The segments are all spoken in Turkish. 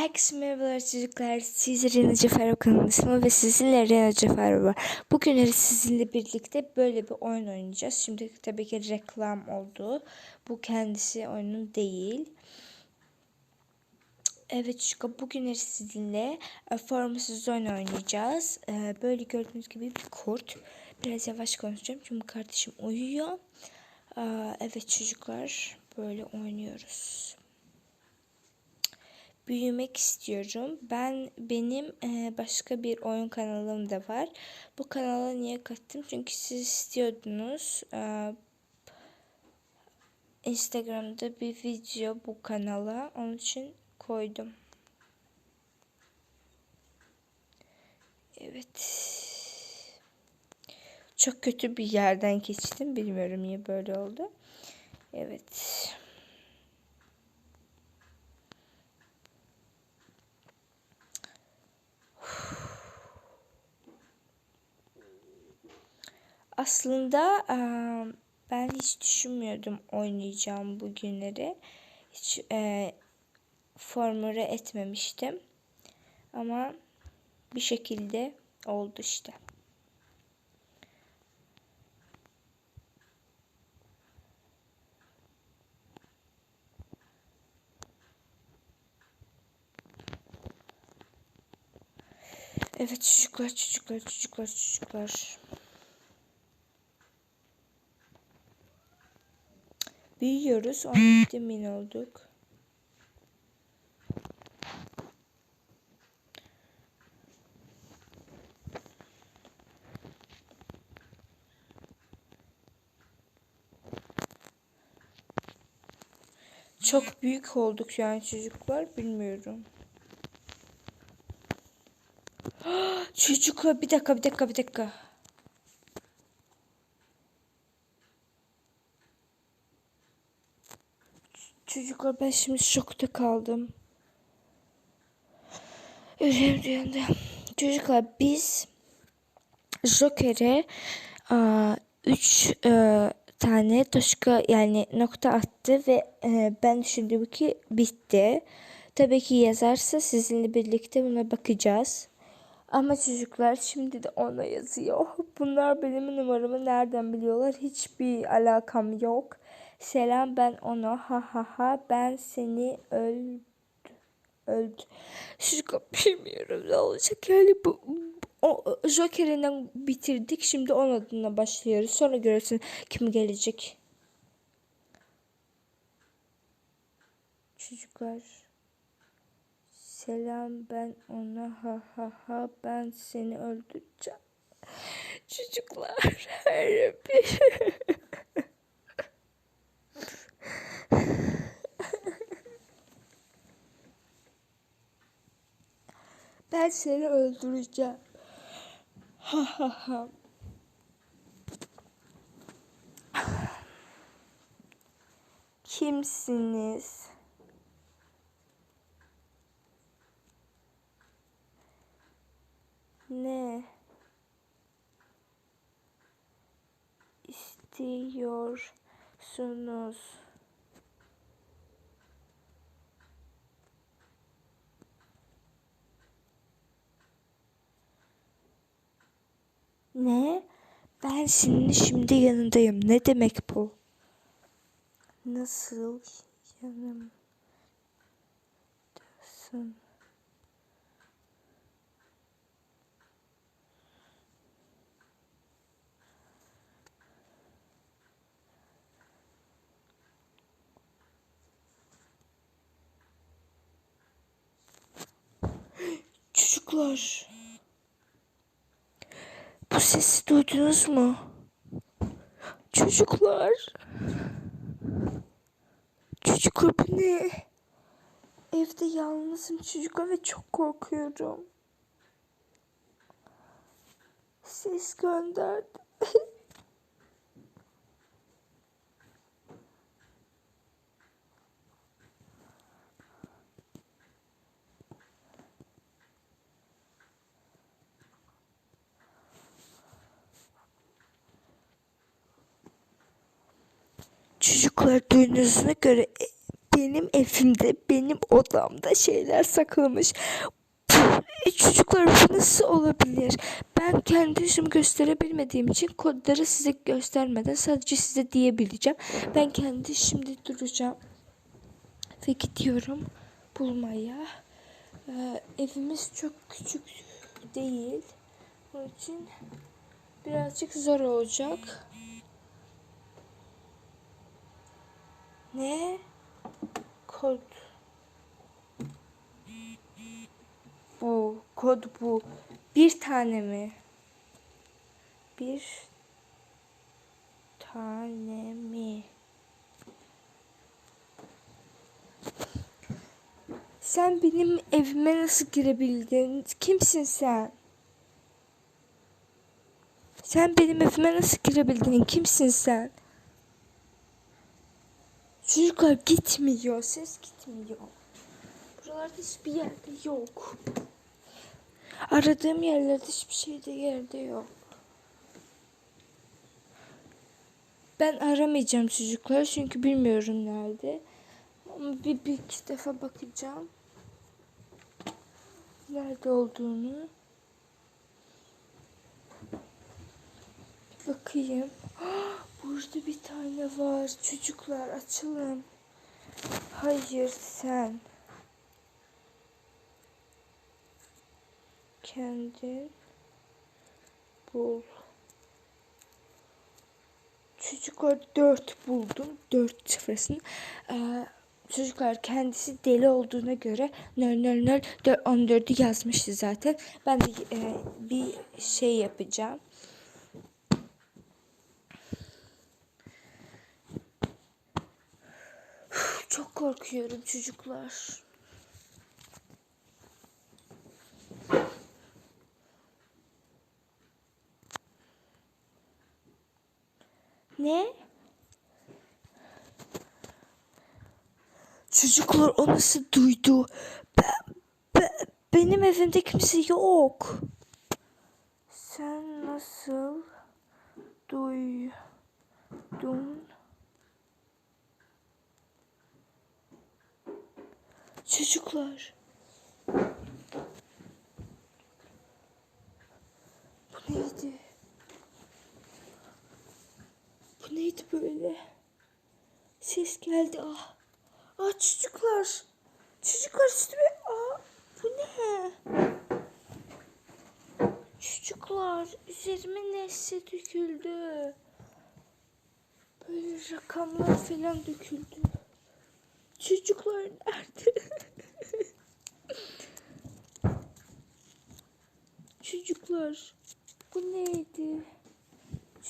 Herkese merhabalar çocuklar. Siz Rena Cefer kanalındasınız ve sizinle Rena Cefer var. Bugün sizinle birlikte böyle bir oyun oynayacağız. Şimdi tabii ki reklam oldu. Bu kendisi oyunun değil. Evet çocuklar bugün sizinle e, formasız oyun oynayacağız. E, böyle gördüğünüz gibi bir kurt. Biraz yavaş konuşacağım çünkü kardeşim uyuyor. E, evet çocuklar böyle oynuyoruz büyümek istiyorum. Ben benim e, başka bir oyun kanalım da var. Bu kanala niye kattım? Çünkü siz istiyordunuz. E, Instagram'da bir video bu kanala. Onun için koydum. Evet. Çok kötü bir yerden geçtim. Bilmiyorum niye böyle oldu. Evet. Aslında ben hiç düşünmüyordum oynayacağım bugünleri. Hiç e, formüle etmemiştim. Ama bir şekilde oldu işte. Evet çocuklar çocuklar çocuklar çocuklar. Büyüyoruz. 17 min olduk. Çok büyük olduk yani çocuklar. Bilmiyorum. çocuklar bir dakika bir dakika bir dakika. Çocuklar ben şimdi şokta kaldım. Ölüm düğünde. Çocuklar biz Joker'e 3 e, tane toşka yani nokta attı ve e, ben düşündüm ki bitti. Tabii ki yazarsa sizinle birlikte buna bakacağız. Ama çocuklar şimdi de ona yazıyor. Bunlar benim numaramı nereden biliyorlar? Hiçbir alakam yok. Selam ben ona ha ha ha ben seni öldü öldü. Çocuklar bilmiyorum ne olacak yani bu o Joker'inden bitirdik. Şimdi onun adına başlıyoruz. Sonra görürsün kim gelecek. Çocuklar Selam ben ona ha ha ha ben seni öldüreceğim. Çocuklar her bir Ben seni öldüreceğim. Ha ha ha. Kimsiniz? Ne? istiyorsunuz? Ne? Ben senin şimdi yanındayım. Ne demek bu? Nasıl yanımdasın? Çocuklar. Sesi duydunuz mu? Çocuklar. Çocuklar bu ne? Evde yalnızım çocuklar ve çok korkuyorum. Ses gönderdi. Çocuklar duyduğunuza göre benim evimde, benim odamda şeyler saklamış. Bu, çocuklar bu nasıl olabilir? Ben kendi yüzümü gösterebilmediğim için kodları size göstermeden sadece size diyebileceğim. Ben kendi şimdi duracağım ve gidiyorum bulmaya. Ee, evimiz çok küçük değil. Onun için birazcık zor olacak. Ne? Kod. Bu. Kod bu. Bir tane mi? Bir tane mi? Sen benim evime nasıl girebildin? Kimsin sen? Sen benim evime nasıl girebildin? Kimsin sen? Çocuklar gitmiyor. Ses gitmiyor. Buralarda hiçbir yerde yok. Aradığım yerlerde hiçbir şey de yerde yok. Ben aramayacağım çocuklar çünkü bilmiyorum nerede. Ama bir, bir iki defa bakacağım. Nerede olduğunu. Bakayım. Burada bir tane var. Çocuklar açılın. Hayır sen. Kendin bul. Çocuklar dört buldum. Dört çıfrasını. Ee, çocuklar kendisi deli olduğuna göre 000 14'ü yazmıştı zaten. Ben de e, bir şey yapacağım. Çok korkuyorum çocuklar. Ne? Çocuklar o nasıl duydu? Ben, ben- benim evimde kimse yok. Sen nasıl duydun? Çocuklar. Bu neydi? Bu neydi böyle? Ses geldi ah. Ah çocuklar. Çocuklar üstüme. Ah bu ne? Çocuklar üzerime neyse döküldü. Böyle rakamlar falan döküldü. Çocuklar nerede? Çocuklar bu neydi?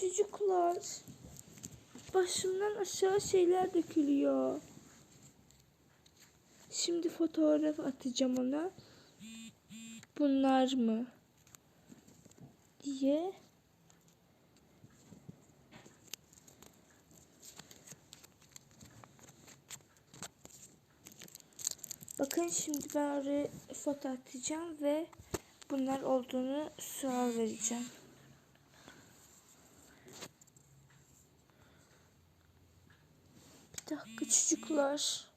Çocuklar başımdan aşağı şeyler dökülüyor. Şimdi fotoğraf atacağım ona. Bunlar mı? diye. Bakın şimdi ben oraya foto atacağım ve bunlar olduğunu sual vereceğim. Bir dakika çocuklar.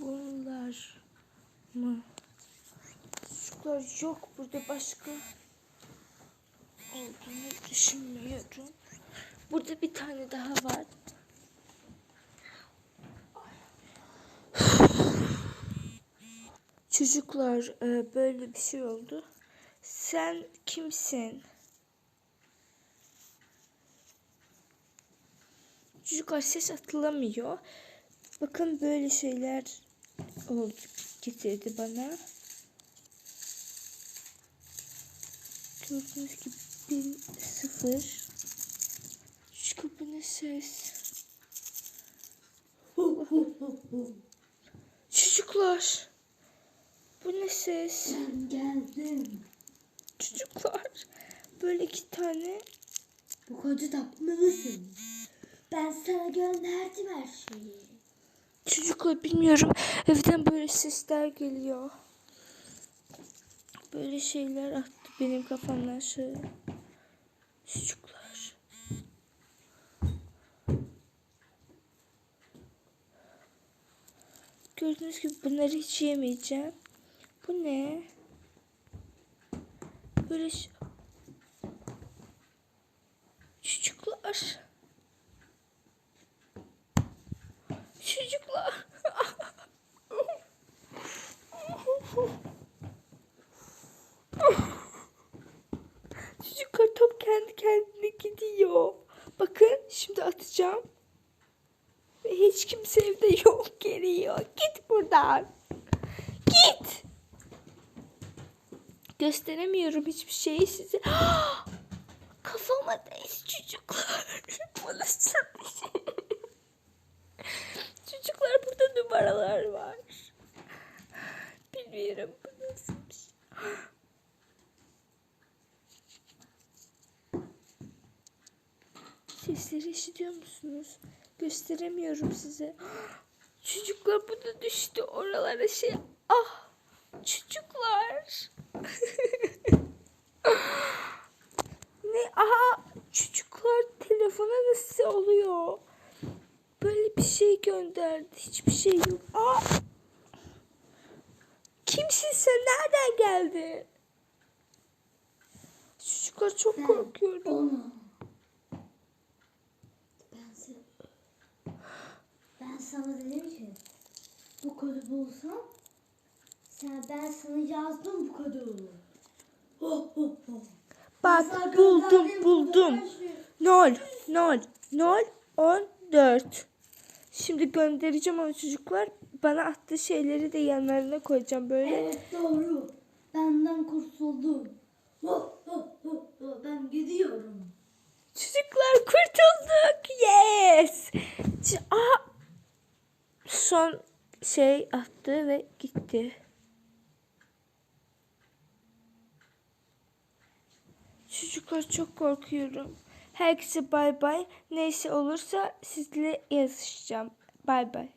Bunlar mı? Çocuklar yok burada başka olduğunu düşünmüyorum. Burada bir tane daha var. Çocuklar e, böyle bir şey oldu. Sen kimsin? Çocuklar ses atılamıyor. Bakın böyle şeyler oldu, getirdi bana. Gördüğünüz gibi bin sıfır. Şu kapı ne ses? Çocuklar. Bu ne ses? Ben geldim. Çocuklar. Böyle iki tane. Bu kodu tapmalısın. Ben sana gönderdim her şeyi. Çocuklar bilmiyorum. Evden böyle sesler geliyor. böyle şeyler attı benim kafamdan şöyle. Çocuklar. Gördüğünüz gibi bunları hiç yemeyeceğim. Bu ne? Böyle ş- Çocuklar. Çocuklar. Çocuklar top kendi kendine gidiyor. Bakın şimdi atacağım. Ve hiç kimse evde yok geliyor. Git buradan. Git. Gösteremiyorum hiçbir şeyi size. Kafama değdi çocuklar. Bu nasıl bir şey? Çocuklar burada numaralar var. Bilmiyorum bu nasıl bir şey. Sesleri işitiyor musunuz? Gösteremiyorum size. Çocuklar bu da düştü oralara şey. Ah çocuklar. ne? Aha çocuklar telefona nasıl oluyor? Böyle bir şey gönderdi. Hiçbir şey yok. Aa! Kimsin sen? Nereden geldin? Çocuklar çok korkuyorum. Onu. Ben sana, ben sana dedim ki bu kodu bulsam sen ben sana yazdım bu kodu. Oh, oh, oh. Bak Sana buldum buldum. Nol nol nol on dört. Şimdi göndereceğim onu çocuklar. Bana attığı şeyleri de yanlarına koyacağım böyle. Evet doğru. Benden kurtuldum. Oh, oh, oh, oh. Ben gidiyorum. Çocuklar kurtulduk. Yes. Aa! Son şey attı ve gitti. Çocuklar çok korkuyorum. Herkese bay bay. Neyse olursa sizle yazışacağım. Bay bay.